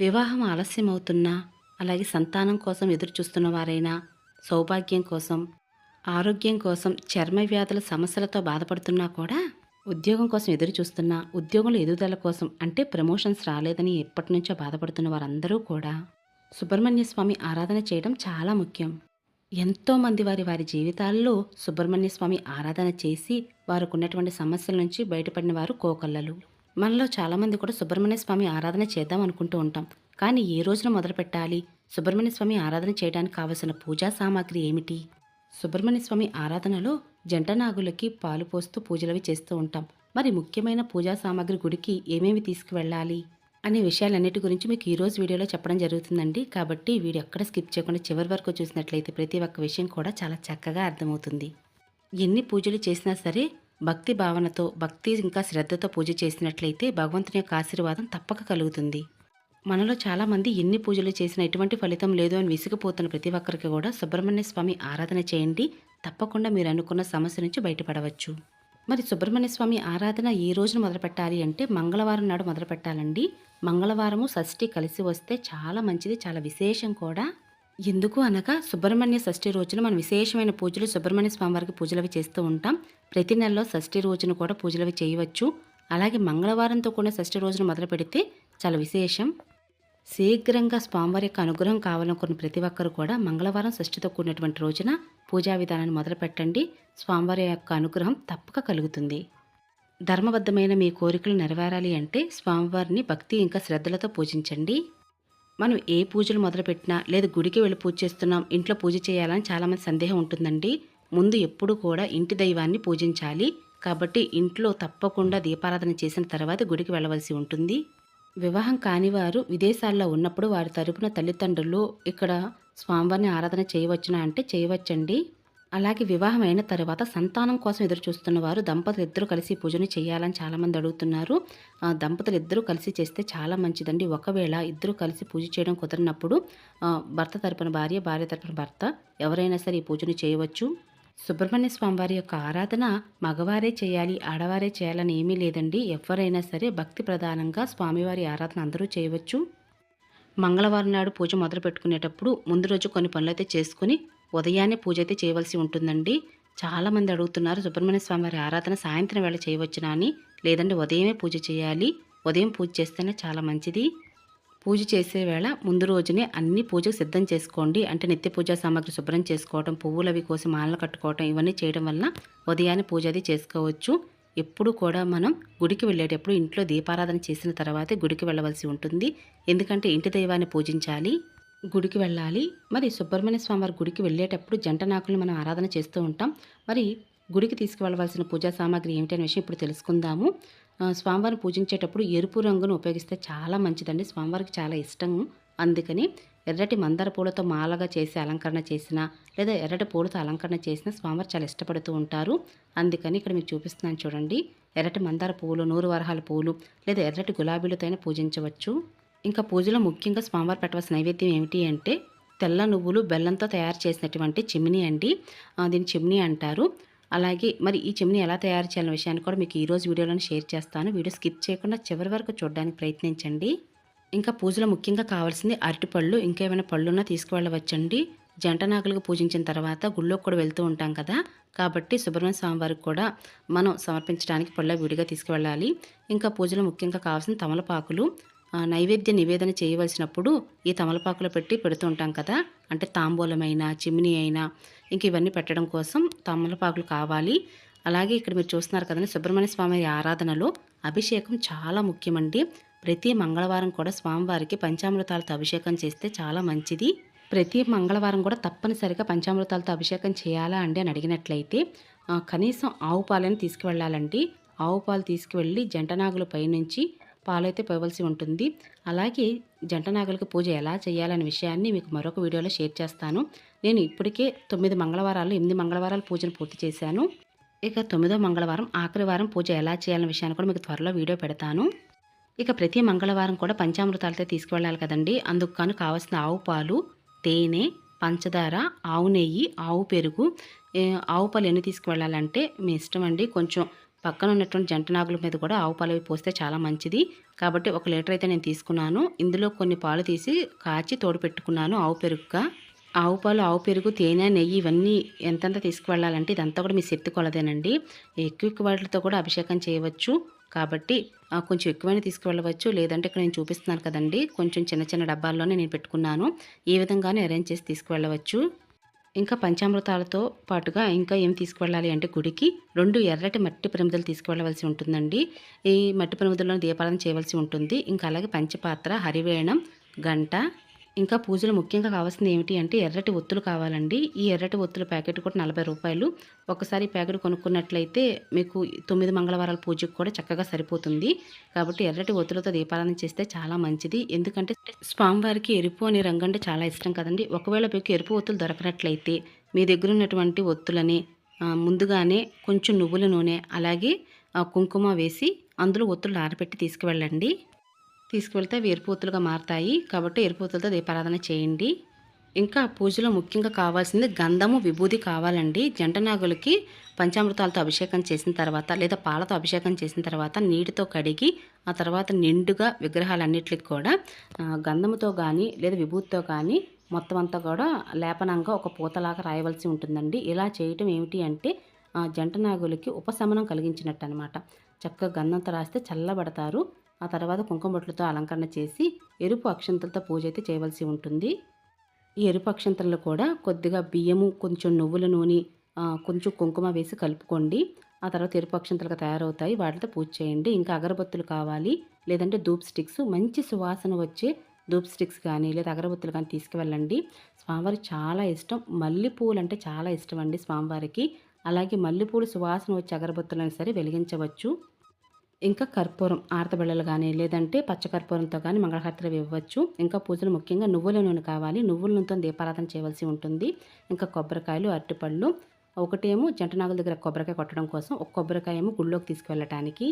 వివాహం ఆలస్యం అవుతున్నా అలాగే సంతానం కోసం ఎదురు చూస్తున్న వారైనా సౌభాగ్యం కోసం ఆరోగ్యం కోసం చర్మ వ్యాధుల సమస్యలతో బాధపడుతున్నా కూడా ఉద్యోగం కోసం ఎదురు చూస్తున్నా ఉద్యోగంలో ఎదుగుదల కోసం అంటే ప్రమోషన్స్ రాలేదని ఎప్పటి నుంచో బాధపడుతున్న వారందరూ కూడా సుబ్రహ్మణ్య స్వామి ఆరాధన చేయడం చాలా ముఖ్యం. ఎంతోమంది వారి వారి జీవితాల్లో సుబ్రహ్మణ్య స్వామి ఆరాధన చేసి వారికి ఉన్నటువంటి సమస్యల నుంచి బయటపడిన వారు కోకల్లలు. మనలో చాలామంది కూడా సుబ్రహ్మణ్య స్వామి ఆరాధన చేద్దాం అనుకుంటూ ఉంటాం. కానీ ఏ రోజున మొదలు పెట్టాలి? సుబ్రహ్మణ్య స్వామి ఆరాధన చేయడానికి కావలసిన పూజా సామాగ్రి ఏమిటి? సుబ్రహ్మణ్య స్వామి ఆరాధనలో జంట నాగులకి పాలు పోస్తూ పూజలవి చేస్తూ ఉంటాం. మరి ముఖ్యమైన పూజా సామాగ్రి గుడికి ఏమేమి తీసుకువెళ్ళాలి? అనే విషయాలన్నిటి గురించి మీకు ఈరోజు వీడియోలో చెప్పడం జరుగుతుందండి. కాబట్టి వీడియో ఎక్కడ స్కిప్ చేయకుండా చివరి వరకు చూసినట్లయితే ప్రతి ఒక్క విషయం కూడా చాలా చక్కగా అర్థమవుతుంది. ఎన్ని పూజలు చేసినా సరే భక్తి భావనతో భక్తి ఇంకా శ్రద్ధతో పూజ చేసినట్లయితే భగవంతుని యొక్క ఆశీర్వాదం తప్పక కలుగుతుంది. మనలో చాలామంది ఎన్ని పూజలు చేసినా ఎటువంటి ఫలితం లేదు అని విసిగిపోతున్న ప్రతి ఒక్కరికి కూడా సుబ్రహ్మణ్య స్వామి ఆరాధన చేయండి. తప్పకుండా మీరు అనుకున్న సమస్య నుంచి బయటపడవచ్చు. మరి సుబ్రహ్మణ్య స్వామి ఆరాధన ఏ రోజున మొదలుపెట్టాలి అంటే మంగళవారం నాడు మొదలుపెట్టాలండి మంగళవారము షష్ఠి కలిసి వస్తే చాలా మంచిది చాలా విశేషం కూడా. ఎందుకు అనగా సుబ్రహ్మణ్య షష్ఠి రోజున మనం విశేషమైన పూజలు సుబ్రహ్మణ్య స్వామివారికి పూజలవి చేస్తూ ఉంటాం. ప్రతి నెలలో షష్ఠి రోజున కూడా పూజలవి చేయవచ్చు. అలాగే మంగళవారంతో కూడా షష్ఠి రోజున మొదలు పెడితే చాలా విశేషం. శీఘ్రంగా స్వామివారి యొక్క అనుగ్రహం కావాలనుకున్న ప్రతి ఒక్కరు కూడా మంగళవారం షష్ఠితో కూడినటువంటి రోజున పూజా విధానాన్ని మొదలు పెట్టండి. స్వామివారి యొక్క అనుగ్రహం తప్పక కలుగుతుంది. ధర్మబద్ధమైన మీ కోరికలు నెరవేరాలి అంటే స్వామివారిని భక్తి ఇంకా శ్రద్ధలతో పూజించండి. మనం ఏ పూజలు మొదలుపెట్టినా లేదా గుడికి వెళ్ళి పూజ చేస్తున్నాం ఇంట్లో పూజ చేయాలని చాలామంది సందేహం ఉంటుందండి. ముందు ఎప్పుడు కూడా ఇంటి దైవాన్ని పూజించాలి. కాబట్టి ఇంట్లో తప్పకుండా దీపారాధన చేసిన తర్వాత గుడికి వెళ్ళవలసి ఉంటుంది. వివాహం కానివారు విదేశాల్లో ఉన్నప్పుడు వారి తరపున తల్లిదండ్రులు ఇక్కడ స్వామివారిని ఆరాధన చేయవచ్చునా అంటే చేయవచ్చండి. అలాగే వివాహం అయిన తర్వాత సంతానం కోసం ఎదురు చూస్తున్న వారు దంపతులు ఇద్దరు కలిసి పూజను చేయాలని చాలామంది అడుగుతున్నారు. దంపతులు ఇద్దరు కలిసి చేస్తే చాలా మంచిదండి. ఒకవేళ ఇద్దరు కలిసి పూజ చేయడం కుదరినప్పుడు భర్త తరపున భార్య భార్య తరపున భర్త ఎవరైనా సరే ఈ పూజను చేయవచ్చు. సుబ్రహ్మణ్య స్వామి వారి యొక్క ఆరాధన మగవారే చేయాలి ఆడవారే చేయాలని ఏమీ లేదండి. ఎవరైనా సరే భక్తి ప్రధానంగా స్వామివారి ఆరాధన అందరూ చేయవచ్చు. మంగళవారం నాడు పూజ మొదలు పెట్టుకునేటప్పుడు ముందు రోజు కొన్ని పనులైతే చేసుకుని ఉదయాన్నే పూజ అయితే చేయవలసి ఉంటుందండి. చాలామంది అడుగుతున్నారు సుబ్రహ్మణ్య స్వామివారి ఆరాధన సాయంత్రం వేళ చేయవచ్చునా అని లేదంటే ఉదయమే పూజ చేయాలి. ఉదయం పూజ చేస్తేనే చాలా మంచిది. పూజ చేసే వేళ ముందు రోజునే అన్ని పూజకు సిద్ధం చేసుకోండి. అంటే నిత్య పూజా సామాగ్రి శుభ్రం చేసుకోవడం పువ్వులు అవి కోసి మాలలు కట్టుకోవడం ఇవన్నీ చేయడం వల్ల ఉదయాన్నే పూజ అది చేసుకోవచ్చు. ఎప్పుడు కూడా మనం గుడికి వెళ్ళేటప్పుడు ఇంట్లో దీపారాధన చేసిన తర్వాతే గుడికి వెళ్ళవలసి ఉంటుంది. ఎందుకంటే ఇంటి దైవాన్ని పూజించాలి. గుడికి వెళ్ళాలి. మరి సుబ్రహ్మణ్య స్వామి వారి గుడికి వెళ్ళేటప్పుడు జంట నాకులను మనం ఆరాధన చేస్తూ ఉంటాం. మరి గుడికి తీసుకువెళ్ళవలసిన పూజా సామాగ్రి ఏమిటనే విషయం ఇప్పుడు తెలుసుకుందాము. స్వామివారిని పూజించేటప్పుడు ఎరుపు రంగును ఉపయోగిస్తే చాలా మంచిదండి. స్వామివారికి చాలా ఇష్టం. అందుకని ఎర్రటి మందార పూలతో మాలగా చేసి అలంకరణ చేసిన లేదా ఎర్రటి పూలతో అలంకరణ చేసిన స్వామివారు చాలా ఇష్టపడుతూ ఉంటారు. అందుకని ఇక్కడ మీకు చూపిస్తున్నాను చూడండి. ఎర్రటి మందార పువ్వులు నూరు వరహాల పువ్వులు లేదా ఎర్రటి గులాబీలతో అయినా పూజించవచ్చు. ఇంకా పూజలో ముఖ్యంగా స్వామివారు పెట్టవలసిన నైవేద్యం ఏమిటి అంటే తెల్ల నువ్వులు బెల్లంతో తయారు చేసినటువంటి చిమ్నీ అండి. దీన్ని చిమ్నీ అంటారు. అలాగే మరి ఈ చిమ్ని ఎలా తయారు చేయాలనే విషయాన్ని కూడా మీకు ఈరోజు వీడియోలో షేర్ చేస్తాను. వీడియో స్కిప్ చేయకుండా చివరి వరకు చూడడానికి ప్రయత్నించండి. ఇంకా పూజలో ముఖ్యంగా కావాల్సింది అరటిపళ్ళు ఇంకేమైనా పళ్ళున్నా తీసుకువెళ్ళవచ్చండి. జంట నాగులకు పూజించిన తర్వాత గుళ్ళోకి కూడా వెళ్తూ ఉంటాం కదా. కాబట్టి సుబ్రహ్మణ్య స్వామి వారికి కూడా మనం సమర్పించడానికి పళ్ళ విడిగా తీసుకువెళ్ళాలి. ఇంకా పూజలో ముఖ్యంగా కావాల్సిన తమలపాకులు నైవేద్య నివేదన చేయవలసినప్పుడు ఈ తమలపాకులు పెట్టి పెడుతూ ఉంటాం కదా. అంటే తాంబూలమైనా చిమ్ని అయినా ఇంక ఇవన్నీ పెట్టడం కోసం తమలపాకులు కావాలి. అలాగే ఇక్కడ మీరు చూస్తున్నారు కదండి సుబ్రహ్మణ్య స్వామి ఆరాధనలో అభిషేకం చాలా ముఖ్యమండి. ప్రతి మంగళవారం కూడా స్వామివారికి పంచామృతాలతో అభిషేకం చేస్తే చాలా మంచిది. ప్రతి మంగళవారం కూడా తప్పనిసరిగా పంచామృతాలతో అభిషేకం చేయాలా అండి అని అడిగినట్లయితే కనీసం ఆవు పాలని తీసుకువెళ్ళాలండి. ఆవు పాలు తీసుకువెళ్ళి జంటనాగుల పైనుంచి పాలైతే పోవలసి ఉంటుంది. అలాగే జంట జంటనాగులకు పూజ ఎలా చేయాలనే విషయాన్ని మీకు మరొక వీడియోలో షేర్ చేస్తాను. నేను ఇప్పటికే తొమ్మిది మంగళవారాలు ఎనిమిది మంగళవారాలు పూజను పూర్తి చేశాను. ఇక తొమ్మిదో మంగళవారం ఆఖరి వారం పూజ ఎలా చేయాలనే విషయాన్ని కూడా మీకు త్వరలో వీడియో పెడతాను. ఇక ప్రతి మంగళవారం కూడా పంచామృతాలతో తీసుకువెళ్ళాలి కదండి. అందుకు కాను కావాల్సిన ఆవు పాలు తేనె పంచదార ఆవు నెయ్యి ఆవు పెరుగు ఆవు పాలు ఎన్ని తీసుకువెళ్ళాలంటే మీ ఇష్టం అండి. కొంచెం పక్కన ఉన్నటువంటి జంట నాగుల మీద కూడా ఆవు పాలు పోస్తే చాలా మంచిది. కాబట్టి ఒక లీటర్ అయితే నేను తీసుకున్నాను. ఇందులో కొన్ని పాలు తీసి కాచి తోడు పెట్టుకున్నాను ఆవు పెరుగుగా. ఆవు పాలు ఆవు పెరుగు తేనె నెయ్యి ఇవన్నీ ఎంతెంత తీసుకువెళ్ళాలంటే ఇదంతా కూడా మీ శక్తి కొలదేనండి. ఎక్కువ ఎక్కువ వాటితో కూడా అభిషేకం చేయవచ్చు. కాబట్టి కొంచెం ఎక్కువైనా తీసుకువెళ్ళవచ్చు. లేదంటే ఇక్కడ నేను చూపిస్తున్నాను కదండి. కొంచెం చిన్న చిన్న డబ్బాల్లోనే నేను పెట్టుకున్నాను. ఈ విధంగానే అరేంజ్ చేసి తీసుకువెళ్ళవచ్చు. ఇంకా పంచామృతాలతో పాటుగా ఇంకా ఏం తీసుకువెళ్ళాలి అంటే గుడికి రెండు ఎర్రటి మట్టి ప్రమిదలు తీసుకువెళ్ళవలసి ఉంటుందండి. ఈ మట్టి ప్రమిదల్లో దీపాలను చేయవలసి ఉంటుంది. ఇంకా అలాగే పంచపాత్ర హరివేణం గంట ఇంకా పూజలు ముఖ్యంగా కావాల్సింది ఏమిటి అంటే ఎర్రటి ఒత్తులు కావాలండి. ఈ ఎర్రటి ఒత్తుల ప్యాకెట్ కూడా నలభై రూపాయలు. ఒకసారి ప్యాకెట్ కొనుక్కున్నట్లయితే మీకు తొమ్మిది మంగళవారాల పూజకు కూడా చక్కగా సరిపోతుంది. కాబట్టి ఎర్రటి ఒత్తులతో దీపారాధన చేస్తే చాలా మంచిది. ఎందుకంటే స్వామివారికి ఎరుపు అనే రంగు అంటే చాలా ఇష్టం కదండి. ఒకవేళ మీకు ఎరుపు ఒత్తులు దొరకనట్లయితే మీ దగ్గర ఉన్నటువంటి ఒత్తులని ముందుగానే కొంచెం నువ్వుల నూనె అలాగే కుంకుమ వేసి అందులో ఒత్తులు ఆరబెట్టి తీసుకువెళ్ళండి. తీసుకువెళ్తే అవి ఎరుపూతులుగా మారతాయి. కాబట్టి ఎరుపుతులతో దీపారాధన చేయండి. ఇంకా పూజలో ముఖ్యంగా కావాల్సింది గంధము విభూది కావాలండి. జంట నాగులకి పంచామృతాలతో అభిషేకం చేసిన తర్వాత లేదా పాలతో అభిషేకం చేసిన తర్వాత నీటితో కడిగి ఆ తర్వాత నిండుగా విగ్రహాలన్నిటికి కూడా గంధముతో కానీ లేదా విభూతితో కానీ మొత్తం అంతా కూడా లేపనంగా ఒక పూతలాగా రాయవలసి ఉంటుందండి. ఇలా చేయటం ఏమిటి అంటే ఆ, జంట నాగులకి ఉపశమనం కలిగించినట్టు అనమాట చక్కగా గంధంతో రాస్తే చల్లబడతారు. ఆ తర్వాత కుంకుమ బొట్లతో అలంకరణ చేసి ఎరుపు అక్షంతలతో పూజ అయితే చేయవలసి ఉంటుంది. ఈ ఎరుపు అక్షంతల్లో కూడా కొద్దిగా బియ్యము కొంచెం నువ్వుల నూనె కొంచెం కుంకుమ వేసి కలుపుకోండి. ఆ తర్వాత ఎరుపు అక్షంతలుగా తయారవుతాయి. వాటితో పూజ చేయండి. ఇంకా అగరబత్తులు కావాలి. లేదంటే ధూప్ స్టిక్స్. మంచి సువాసన వచ్చే ధూప్ స్టిక్స్ కానీ లేదా అగరబత్తులు కానీ తీసుకువెళ్ళండి. స్వామివారికి చాలా ఇష్టం. మల్లెపూలు అంటే చాలా ఇష్టం అండి స్వామివారికి. అలాగే మల్లెపూలు సువాసన వచ్చే అగరబత్తులను సరే వెలిగించవచ్చు. ఇంకా కర్పూరం ఆరతబిళ్ళలు కానీ లేదంటే పచ్చ కర్పూరంతో కానీ మంగళహారతులు ఇవ్వచ్చు ఇంకా పూజలు ముఖ్యంగా నువ్వుల నూనె కావాలి. నువ్వుల నూనెతో దీపారాధన చేయవలసి ఉంటుంది. ఇంకా కొబ్బరికాయలు అరటిపళ్ళు ఒకటేమో జంటనాగుల దగ్గర కొబ్బరికాయ కొట్టడం కోసం ఒక కొబ్బరికాయ ఏమో గుళ్ళోకి తీసుకువెళ్ళటానికి.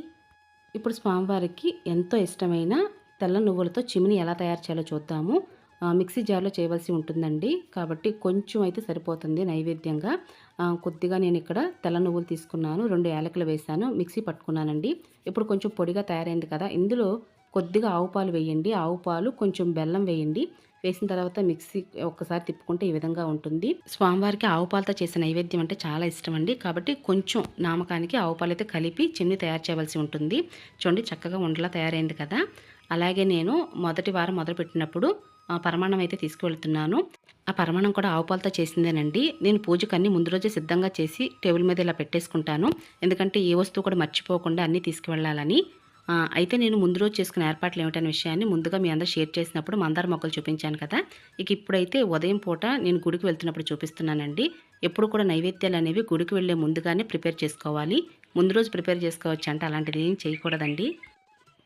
ఇప్పుడు స్వామివారికి ఎంతో ఇష్టమైన తెల్ల నువ్వులతో చిమిని ఎలా తయారు చేయాలో చూద్దాము. మిక్సీ జార్లో చేయవలసి ఉంటుందండి. కాబట్టి కొంచెం అయితే సరిపోతుంది నైవేద్యంగా. కొద్దిగా నేను ఇక్కడ తెల్ల నువ్వులు తీసుకున్నాను రెండు యాలకులు వేసాను మిక్సీ పట్టుకున్నానండి. ఇప్పుడు కొంచెం పొడిగా తయారైంది కదా ఇందులో కొద్దిగా ఆవు పాలు వేయండి. ఆవు పాలు కొంచెం బెల్లం వేయండి. వేసిన తర్వాత మిక్సీ ఒక్కసారి తిప్పుకుంటే ఈ విధంగా ఉంటుంది. స్వామివారికి ఆవుపాలతో చేసిన నైవేద్యం అంటే చాలా ఇష్టం అండి కాబట్టి కొంచెం నామకానికి ఆవుపాలు అయితే కలిపి చిమ్ని తయారు చేయవలసి ఉంటుంది. చూడండి చక్కగా ఉండలా తయారైంది కదా. అలాగే నేను మొదటి వారం మొదలుపెట్టినప్పుడు పరమాణం అయితే తీసుకువెళ్తున్నాను. ఆ పరమాణం కూడా ఆవుపాలతో చేసిందేనండి. నేను పూజకు అన్ని ముందు రోజే సిద్ధంగా చేసి టేబుల్ మీద ఇలా పెట్టేసుకుంటాను. ఎందుకంటే ఏ వస్తువు కూడా మర్చిపోకుండా అన్నీ తీసుకువెళ్ళాలని. అయితే నేను ముందు రోజు చేసుకున్న ఏర్పాట్లు ఏమిటనే విషయాన్ని ముందుగా మీ అందరూ షేర్ చేసినప్పుడు మందార మొక్కలు చూపించాను కదా. ఇక ఇప్పుడైతే ఉదయం పూట నేను గుడికి వెళ్తున్నప్పుడు చూపిస్తున్నానండి. ఎప్పుడు కూడా నైవేద్యాలు అనేవి గుడికి వెళ్ళే ముందుగానే ప్రిపేర్ చేసుకోవాలి. ముందు రోజు ప్రిపేర్ చేసుకోవచ్చు అంటే అలాంటిది ఏం చేయకూడదండి.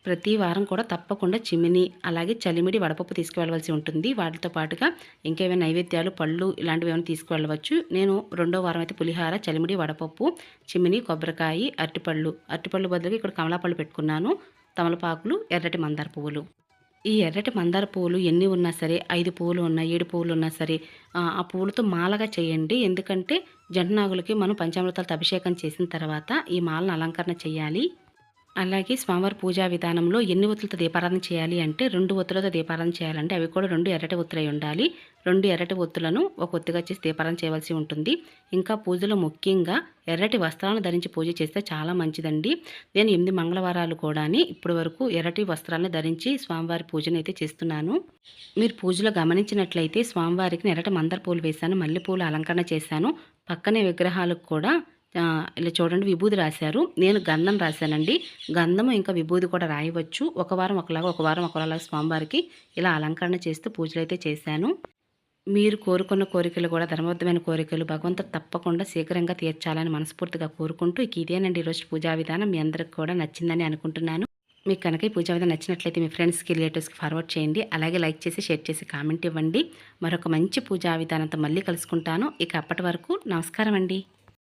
ప్రతి వారం కూడా తప్పకుండా చిమిని అలాగే చలిమిడి వడపప్పు తీసుకువెళ్ళవలసి ఉంటుంది. వాటితో పాటుగా ఇంకేమైనా నైవేద్యాలు పళ్ళు ఇలాంటివి ఏమైనా తీసుకువెళ్ళవచ్చు. నేను రెండో వారం అయితే పులిహార చలిమిడి వడపప్పు చిమిని కొబ్బరికాయ అరటిపళ్ళు. అరటిపళ్ళు బదులుగా ఇక్కడ కమలాపళ్ళు పెట్టుకున్నాను. తమలపాకులు ఎర్రటి మందార పువ్వులు. ఈ ఎర్రటి మందార పువ్వులు ఎన్ని ఉన్నా సరే ఐదు పువ్వులు ఉన్నా ఏడు పువ్వులు ఉన్నా సరే ఆ పువ్వులతో మాలగా చేయండి. ఎందుకంటే జంటనాగులకి మనం పంచామృతాలతో అభిషేకం చేసిన తర్వాత ఈ మాలను అలంకరణ చేయాలి. అలాగే స్వామివారి పూజా విధానంలో ఎన్ని ఒత్తులతో దీపారాధన చేయాలి అంటే రెండు ఒత్తులతో దీపారాధన చేయాలంటే అవి కూడా రెండు ఎర్రటి ఒత్తులై ఉండాలి. రెండు ఎర్రటి ఒత్తులను ఒక ఒత్తుగా చేసి దీపారాధన చేయవలసి ఉంటుంది. ఇంకా పూజలో ముఖ్యంగా ఎర్రటి వస్త్రాలను ధరించి పూజ చేస్తే చాలా మంచిదండి. నేను ఎనిమిది మంగళవారాలు కూడా ఇప్పటి వరకు ఎర్రటి వస్త్రాలను ధరించి స్వామివారి పూజను అయితే చేస్తున్నాను. మీరు పూజలో గమనించినట్లయితే స్వామివారికి ఎర్రటి మందర పూలు వేశాను మల్లెపూలు అలంకరణ చేశాను. పక్కనే విగ్రహాలకు కూడా ఇలా చూడండి విభూది రాశారు. నేను గంధం రాశానండి. గంధము ఇంకా విభూది కూడా రాయవచ్చు. ఒక వారం ఒకలాగా ఒక వారం ఒకలాగా స్వామివారికి ఇలా అలంకరణ చేస్తూ పూజలు అయితే చేశాను. మీరు కోరుకున్న కోరికలు కూడా ధర్మబద్ధమైన కోరికలు భగవంతుడు తప్పకుండా శీఘ్రంగా తీర్చాలని మనస్ఫూర్తిగా కోరుకుంటూ ఇక ఇదేనండి ఈరోజు పూజా విధానం. మీ అందరికి కూడా నచ్చిందని అనుకుంటున్నాను. మీకు కనుక ఈ పూజా విధానం నచ్చినట్లయితే మీ ఫ్రెండ్స్కి రిలేటివ్స్కి ఫార్వర్డ్ చేయండి. అలాగే లైక్ చేసి షేర్ చేసి కామెంట్ ఇవ్వండి. మరొక మంచి పూజా విధానంతో మళ్ళీ కలుసుకుంటాను. ఇక అప్పటి వరకు నమస్కారం అండి